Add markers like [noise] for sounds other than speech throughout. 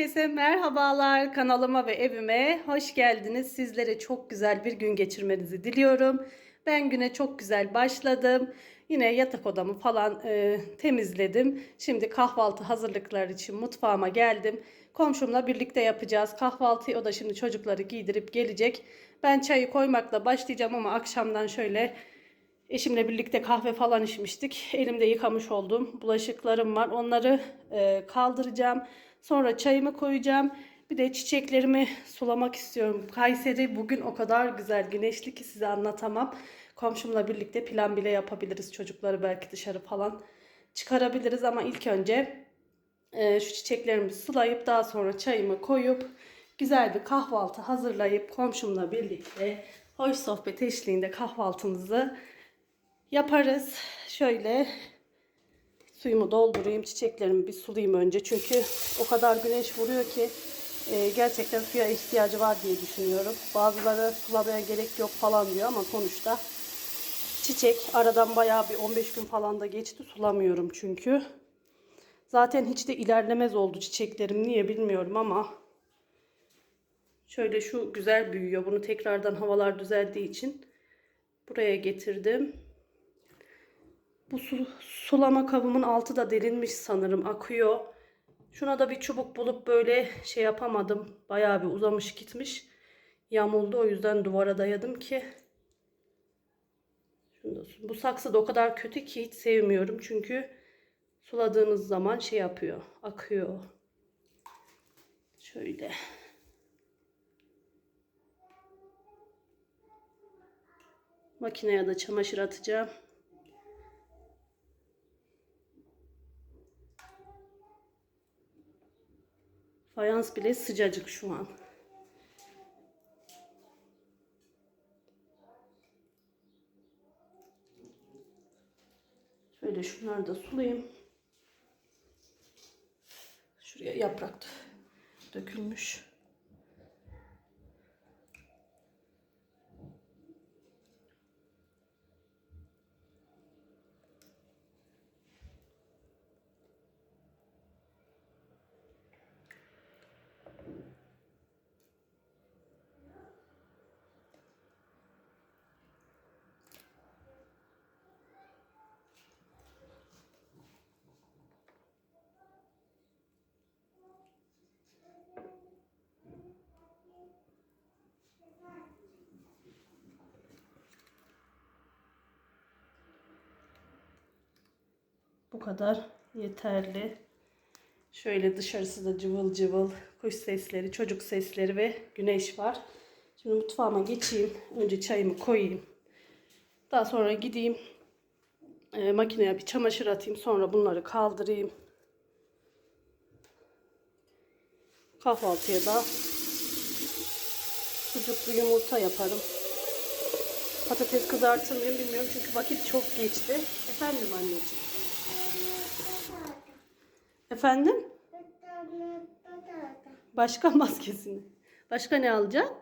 Herkese merhabalar. Kanalıma ve evime hoş geldiniz. Sizlere çok güzel bir gün geçirmenizi diliyorum. Ben güne çok güzel başladım. Yine yatak odamı falan e, temizledim. Şimdi kahvaltı hazırlıkları için mutfağıma geldim. Komşumla birlikte yapacağız. Kahvaltıyı o da şimdi çocukları giydirip gelecek. Ben çayı koymakla başlayacağım ama akşamdan şöyle Eşimle birlikte kahve falan içmiştik. Elimde yıkamış olduğum bulaşıklarım var. Onları e, kaldıracağım. Sonra çayımı koyacağım. Bir de çiçeklerimi sulamak istiyorum. Kayseri bugün o kadar güzel güneşli ki size anlatamam. Komşumla birlikte plan bile yapabiliriz. Çocukları belki dışarı falan çıkarabiliriz ama ilk önce e, şu çiçeklerimi sulayıp daha sonra çayımı koyup güzel bir kahvaltı hazırlayıp komşumla birlikte hoş sohbet eşliğinde kahvaltımızı yaparız. Şöyle suyumu doldurayım. Çiçeklerimi bir sulayayım önce. Çünkü o kadar güneş vuruyor ki e, gerçekten suya ihtiyacı var diye düşünüyorum. Bazıları sulamaya gerek yok falan diyor ama sonuçta çiçek aradan bayağı bir 15 gün falan da geçti. Sulamıyorum çünkü. Zaten hiç de ilerlemez oldu çiçeklerim. Niye bilmiyorum ama şöyle şu güzel büyüyor. Bunu tekrardan havalar düzeldiği için buraya getirdim. Bu su, sulama kabımın altı da delinmiş sanırım akıyor. Şuna da bir çubuk bulup böyle şey yapamadım. Bayağı bir uzamış gitmiş. Yamuldu o yüzden duvara dayadım ki. Bu saksı da o kadar kötü ki hiç sevmiyorum. Çünkü suladığınız zaman şey yapıyor. Akıyor. Şöyle. Makineye de çamaşır atacağım. Fayans bile sıcacık şu an. Şöyle şunları da sulayayım. Şuraya yaprak dökülmüş. Kadar yeterli. Şöyle dışarısı da cıvıl cıvıl kuş sesleri, çocuk sesleri ve güneş var. Şimdi mutfağıma geçeyim. Önce çayımı koyayım. Daha sonra gideyim e, makineye bir çamaşır atayım. Sonra bunları kaldırayım. Kahvaltıya da sucuklu yumurta yaparım. Patates kızartır mıyım bilmiyorum çünkü vakit çok geçti. Efendim anneciğim. Efendim? Başka [laughs] maskesini. Başka ne alacaksın?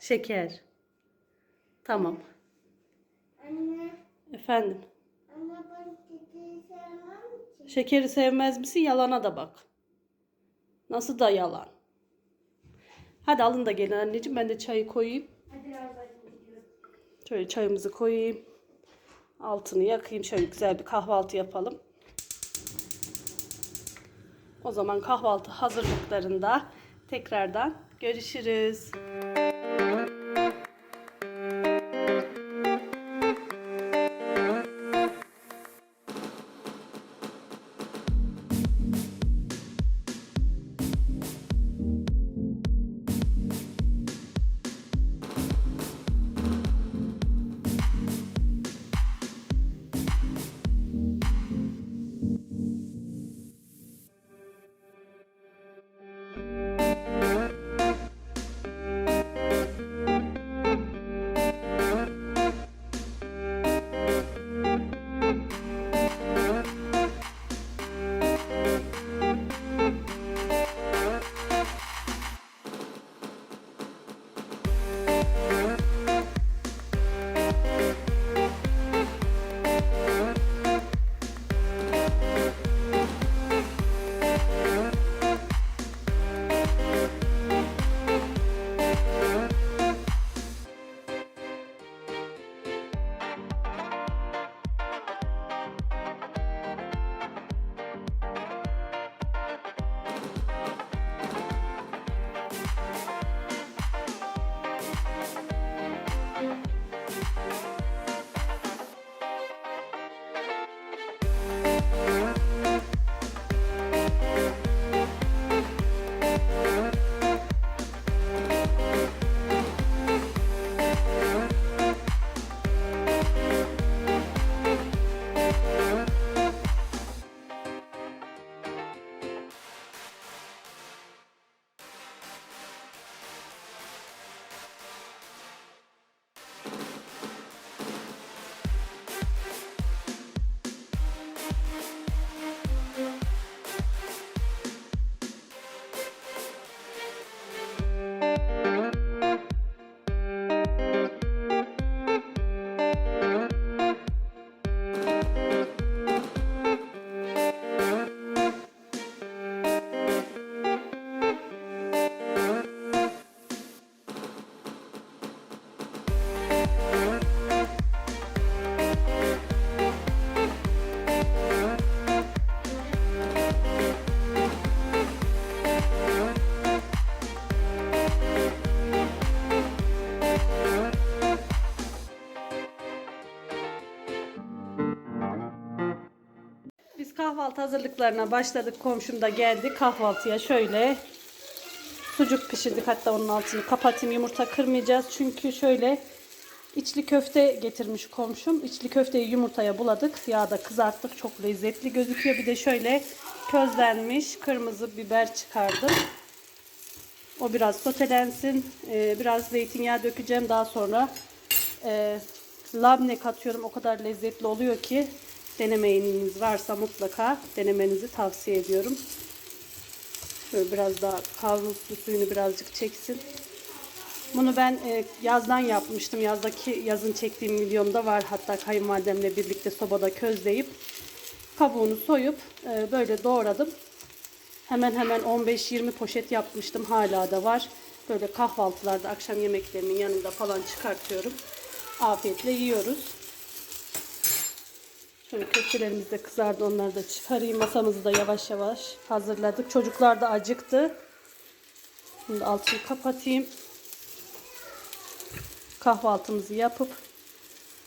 Şeker. Tamam. Anne, Efendim. anne ben çiçeği sevmem ki. Şekeri sevmez misin? Yalana da bak. Nasıl da yalan. Hadi alın da gelin anneciğim. Ben de çayı koyayım. Hadi. Şöyle çayımızı koyayım. Altını yakayım. Şöyle güzel bir kahvaltı yapalım. O zaman kahvaltı hazırlıklarında tekrardan görüşürüz. Kahvaltı hazırlıklarına başladık. Komşum da geldi kahvaltıya şöyle sucuk pişirdik. Hatta onun altını kapatayım. Yumurta kırmayacağız. Çünkü şöyle içli köfte getirmiş komşum. İçli köfteyi yumurtaya buladık. Yağda kızarttık. Çok lezzetli gözüküyor. Bir de şöyle közlenmiş kırmızı biber çıkardım. O biraz sotelensin. Ee, biraz zeytinyağı dökeceğim. Daha sonra e, labne katıyorum. O kadar lezzetli oluyor ki denemeyiniz varsa mutlaka denemenizi tavsiye ediyorum. Şöyle biraz daha kavrulsun suyunu birazcık çeksin. Bunu ben e, yazdan yapmıştım. Yazdaki yazın çektiğim videomda var. Hatta kayınvalidemle birlikte sobada közleyip kabuğunu soyup e, böyle doğradım. Hemen hemen 15-20 poşet yapmıştım. Hala da var. Böyle kahvaltılarda akşam yemeklerinin yanında falan çıkartıyorum. Afiyetle yiyoruz. Şöyle köftelerimiz de kızardı. Onları da çıkarayım. Masamızı da yavaş yavaş hazırladık. Çocuklar da acıktı. Şimdi altını kapatayım. Kahvaltımızı yapıp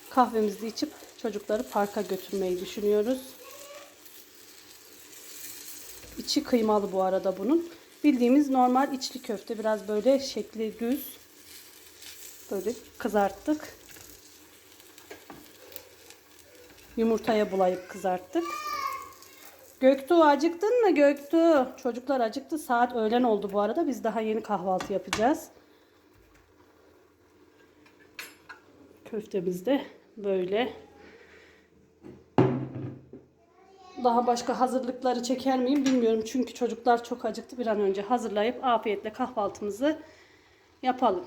kahvemizi içip çocukları parka götürmeyi düşünüyoruz. İçi kıymalı bu arada bunun. Bildiğimiz normal içli köfte. Biraz böyle şekli düz. Böyle kızarttık. Yumurtaya bulayıp kızarttık. Göktuğ acıktın mı Göktuğ? Çocuklar acıktı. Saat öğlen oldu bu arada. Biz daha yeni kahvaltı yapacağız. Köftemiz de böyle. Daha başka hazırlıkları çeker miyim bilmiyorum. Çünkü çocuklar çok acıktı. Bir an önce hazırlayıp afiyetle kahvaltımızı yapalım.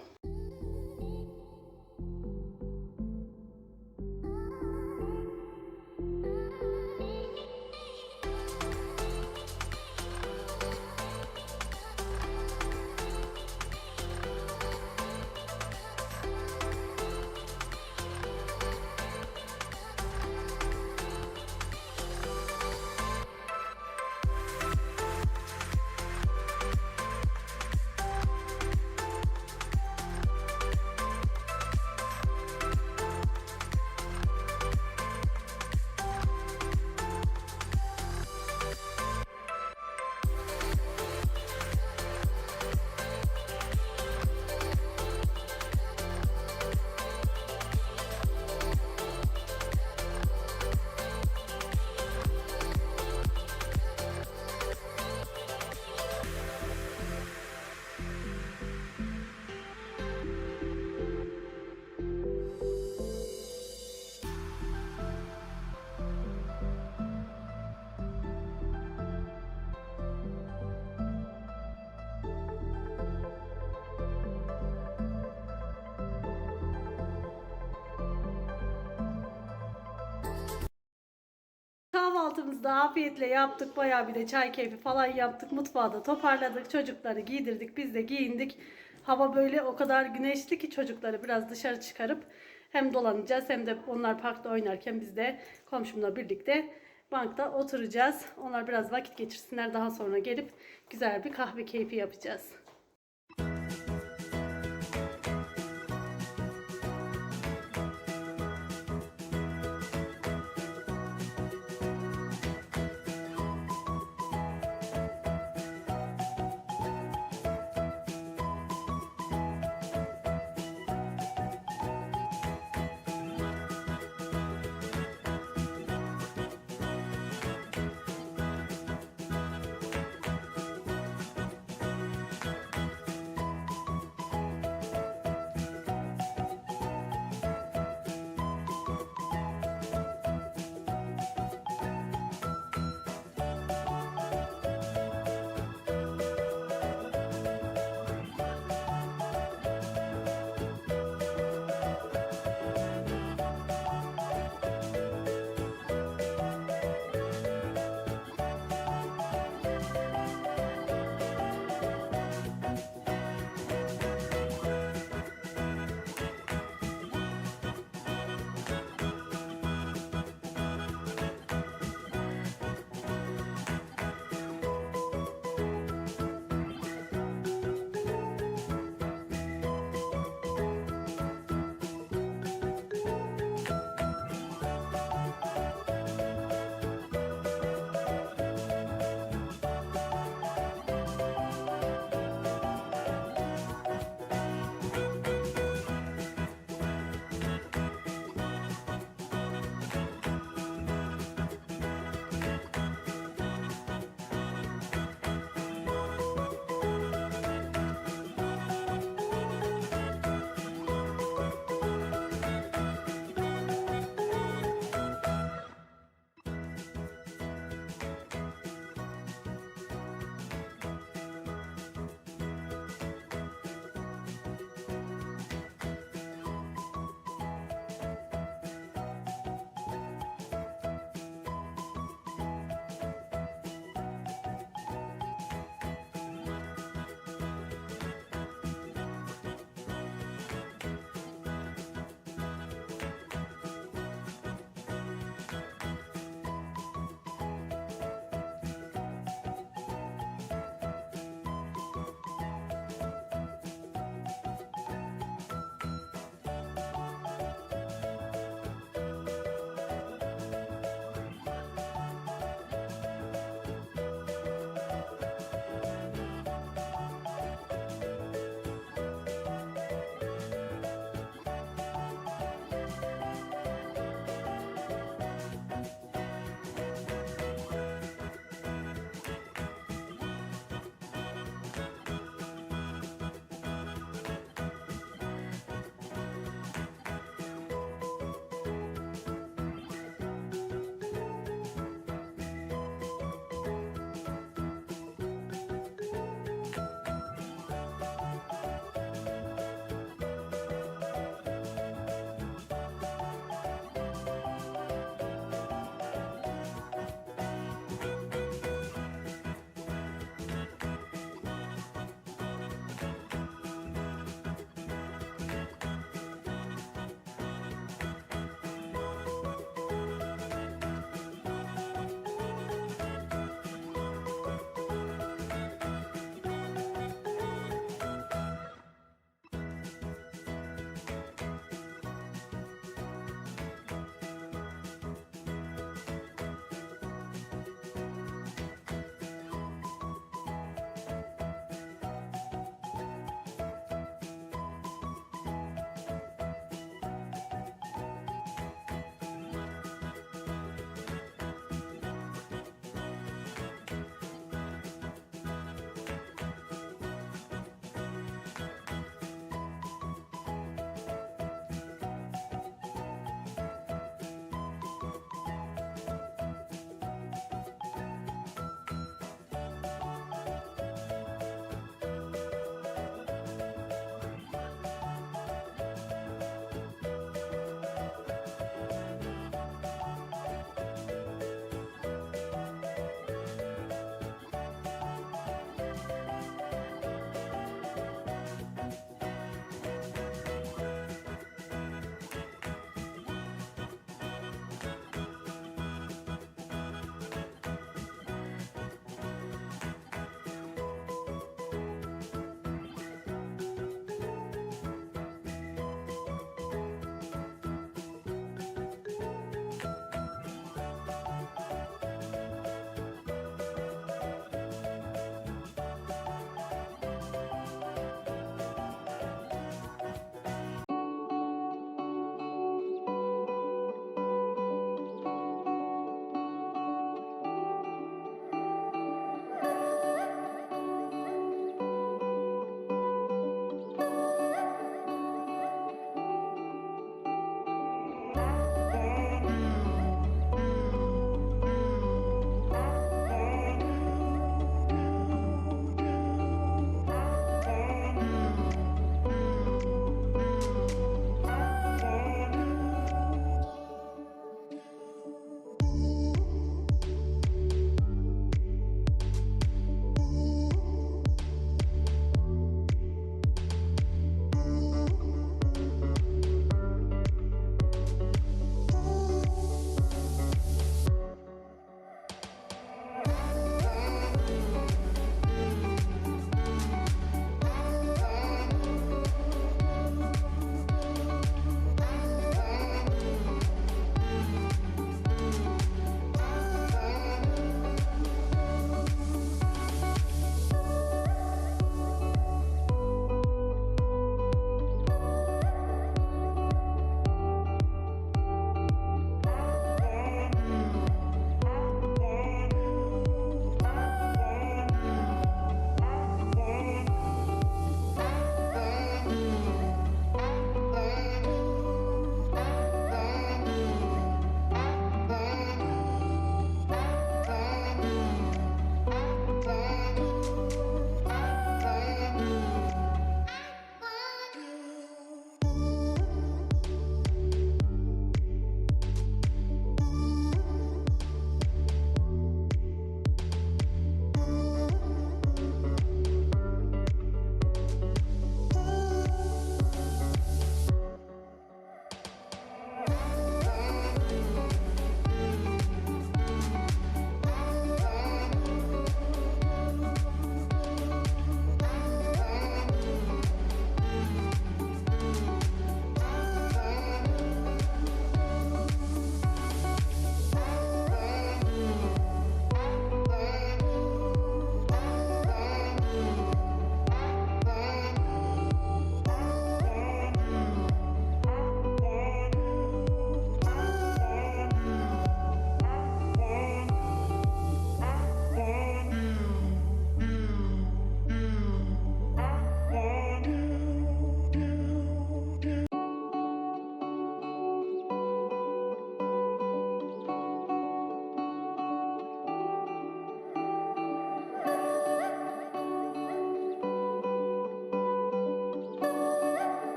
Kahvaltımızı da afiyetle yaptık. Bayağı bir de çay keyfi falan yaptık. Mutfağı da toparladık. Çocukları giydirdik. Biz de giyindik. Hava böyle o kadar güneşli ki çocukları biraz dışarı çıkarıp hem dolanacağız hem de onlar parkta oynarken biz de komşumla birlikte bankta oturacağız. Onlar biraz vakit geçirsinler. Daha sonra gelip güzel bir kahve keyfi yapacağız.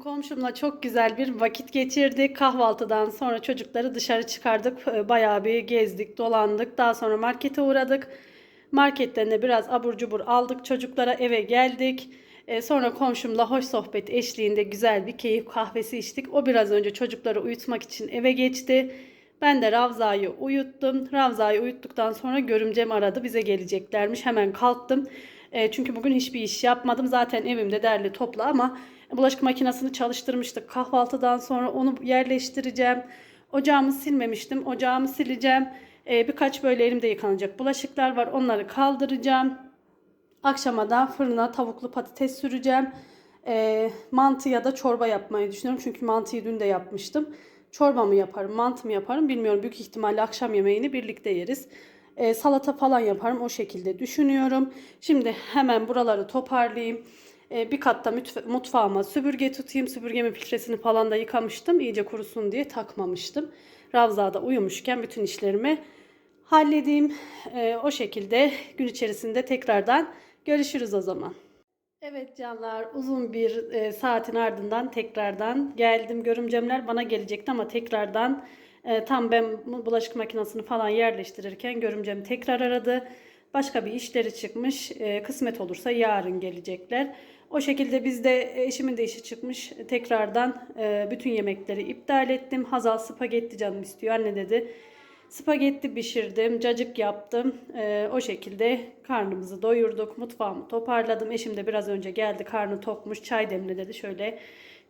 Komşumla çok güzel bir vakit geçirdik. Kahvaltıdan sonra çocukları dışarı çıkardık. Ee, Bayağı bir gezdik, dolandık. Daha sonra markete uğradık. Marketten de biraz abur cubur aldık. Çocuklara eve geldik. Ee, Sonra komşumla hoş sohbet eşliğinde güzel bir keyif kahvesi içtik. O biraz önce çocukları uyutmak için eve geçti. Ben de Ravza'yı uyuttum. Ravza'yı uyuttuktan sonra görümcem aradı. Bize geleceklermiş. Hemen kalktım. E, çünkü bugün hiçbir iş yapmadım. Zaten evimde derli topla ama bulaşık makinesini çalıştırmıştık. Kahvaltıdan sonra onu yerleştireceğim. Ocağımı silmemiştim. Ocağımı sileceğim. E, birkaç böyle elimde yıkanacak bulaşıklar var. Onları kaldıracağım. Akşama da fırına tavuklu patates süreceğim. E, mantı ya da çorba yapmayı düşünüyorum. Çünkü mantıyı dün de yapmıştım. Çorba mı yaparım, mantı mı yaparım bilmiyorum. Büyük ihtimalle akşam yemeğini birlikte yeriz. E, salata falan yaparım o şekilde düşünüyorum. Şimdi hemen buraları toparlayayım. E, bir katta mutfağıma süpürge tutayım. Süpürgemin filtresini falan da yıkamıştım. İyice kurusun diye takmamıştım. Ravza'da uyumuşken bütün işlerimi halledeyim. E, o şekilde gün içerisinde tekrardan görüşürüz o zaman. Evet canlar uzun bir e, saatin ardından tekrardan geldim. Görümcemler bana gelecekti ama tekrardan e, tam ben bu bulaşık makinesini falan yerleştirirken görümcem tekrar aradı. Başka bir işleri çıkmış. E, kısmet olursa yarın gelecekler. O şekilde biz de e, eşimin de işi çıkmış. Tekrardan e, bütün yemekleri iptal ettim. Hazal spagetti canım istiyor. Anne dedi. Spagetti pişirdim, cacık yaptım. Ee, o şekilde karnımızı doyurduk. Mutfağımı toparladım. Eşim de biraz önce geldi. Karnı tokmuş. Çay demle dedi. Şöyle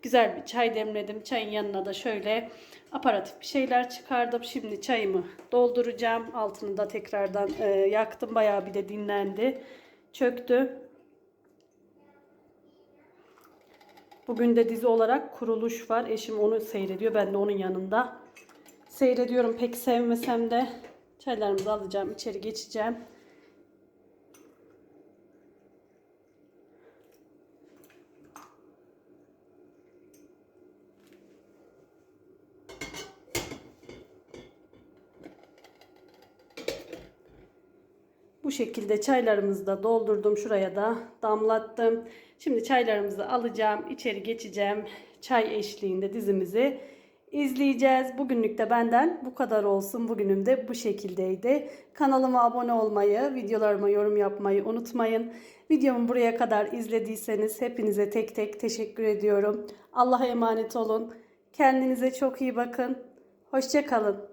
güzel bir çay demledim. Çayın yanına da şöyle aparatif bir şeyler çıkardım. Şimdi çayımı dolduracağım. Altını da tekrardan e, yaktım. Bayağı bir de dinlendi. Çöktü. Bugün de dizi olarak kuruluş var. Eşim onu seyrediyor. Ben de onun yanında seyrediyorum. Pek sevmesem de çaylarımızı alacağım. içeri geçeceğim. Bu şekilde çaylarımızı da doldurdum. Şuraya da damlattım. Şimdi çaylarımızı alacağım. içeri geçeceğim. Çay eşliğinde dizimizi izleyeceğiz. Bugünlük de benden bu kadar olsun. Bugünüm de bu şekildeydi. Kanalıma abone olmayı, videolarıma yorum yapmayı unutmayın. Videomu buraya kadar izlediyseniz hepinize tek tek teşekkür ediyorum. Allah'a emanet olun. Kendinize çok iyi bakın. Hoşçakalın.